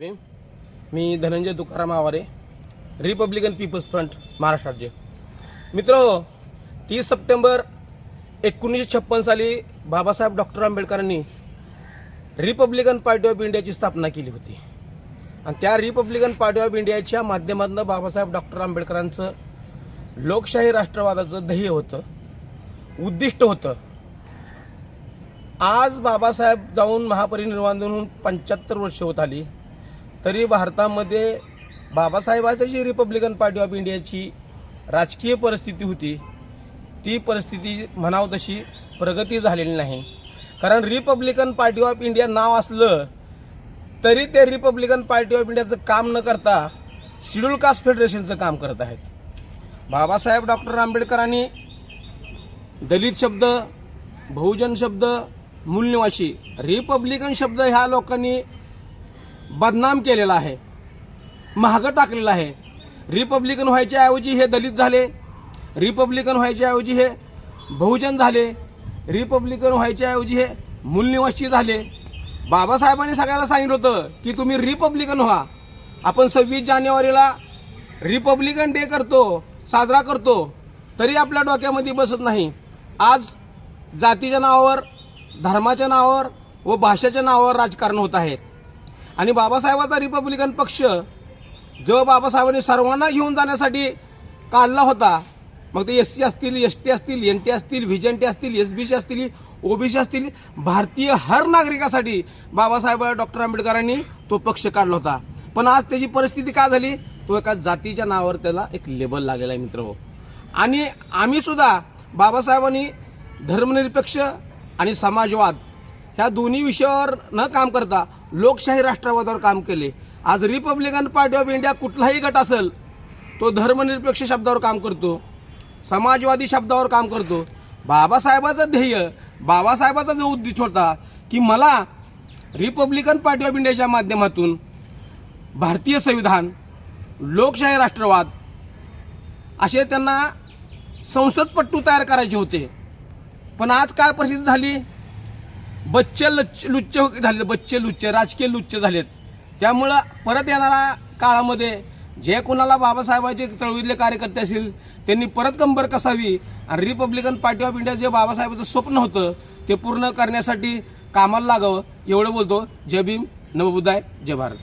मी Dhananjay Tukaram Aware Republican Peoples Front Maharashtra राज्य मित्र तीस सप्टेंबर एकोणीसशे छप्पन साली बाबासाहेब डॉक्टर आंबेडकरांनी रिपब्लिकन पार्टी ऑफ इंडियाची स्थापना केली होती. आणि त्या रिपब्लिकन पार्टी ऑफ इंडियाच्या माध्यमातून बाबासाहेब डॉक्टर आंबेडकरांचं लोकशाही राष्ट्रवादाचं ध्येय होतं उद्दिष्ट होतं. आज बाबासाहेब जाऊन महापरिनिर्वाण होऊन पंच्याहत्तर वर्ष होत आली. तरी भारतामध्ये बाबासाहेबांची जी रिपब्लिकन पार्टी ऑफ इंडियाची राजकीय परिस्थिती होती ती परिस्थिती म्हणावं तशी प्रगती झालेली नाही. कारण रिपब्लिकन पार्टी ऑफ इंडिया नाव असलं तरी ते रिपब्लिकन पार्टी ऑफ इंडियाचं काम न करता शेड्यूल कास्ट फेडरेशनचं काम करत आहेत. बाबासाहेब डॉक्टर आंबेडकरांनी दलित शब्द बहुजन शब्द मूलनिवासी रिपब्लिकन शब्द ह्या लोकांनी बदनाम केलेला आहे. महागं टाकलेलं आहे. रिपब्लिकन व्हायच्या ऐवजी हे दलित झाले. रिपब्लिकन व्हायच्या ऐवजी हे बहुजन झाले. रिपब्लिकन व्हायच्या ऐवजी हे मूलनिवासी झाले. बाबासाहेबांनी सगळ्याला सांगितलं होतं की तुम्ही रिपब्लिकन व्हा. आपण सव्वीस जानेवारीला रिपब्लिकन डे करतो साजरा करतो तरी आपल्या डोक्यामध्ये बसत नाही. आज जातीच्या नावावर धर्माच्या नावावर व भाषेच्या नावावर राजकारण होत आहे. आणि बाबासाहेबांचा रिपब्लिकन पक्ष जो बाबासाहेबांनी सर्वांना घेऊन जाण्यासाठी काढला होता मग ते एस सी असतील एस टी असतील एन टी असतील व्हिजन टी असतील एस बी सी असतील ओबीसी असतील भारतीय हर नागरिकासाठी बाबासाहेब डॉक्टर आंबेडकरांनी तो पक्ष काढला होता. पण आज त्याची परिस्थिती काय झाली? तो एका जातीच्या नावावर त्याला एक लेबल लागलेला आहे मित्र हो. आणि आम्ही सुद्धा बाबासाहेबांनी धर्मनिरपेक्ष आणि समाजवाद ह्या दोन्ही विषयावर न काम करता लोकशाही राष्ट्रवादावर काम केले. आज रिपब्लिकन पार्टी ऑफ इंडिया कुठलाही गट असेल तो धर्मनिरपेक्ष शब्दावर काम करतो समाजवादी शब्दावर काम करतो. बाबासाहेबाचं ध्येय बाबासाहेबाचा जो उद्दिष्ट होता की मला रिपब्लिकन पार्टी ऑफ इंडियाच्या माध्यमातून भारतीय संविधान लोकशाही राष्ट्रवाद असे त्यांना संसदपट्टू तयार करायचे होते. पण आज काय परिस्थिती झाली? बच्चे लच्च लुच्च झाले बच्चे लुच्चे राजकीय लुच्च झालेत. त्यामुळं परत येणाऱ्या काळामध्ये जे कोणाला बाबासाहेबांचे चळवळीतले कार्यकर्ते असतील त्यांनी परत कंबर कसावी आणि रिपब्लिकन पार्टी ऑफ इंडिया जे बाबासाहेबांचं स्वप्न होतं ते पूर्ण करण्यासाठी कामाला लागावं एवढं बोलतो. जय भीम नवबुद्धाय जय भारत.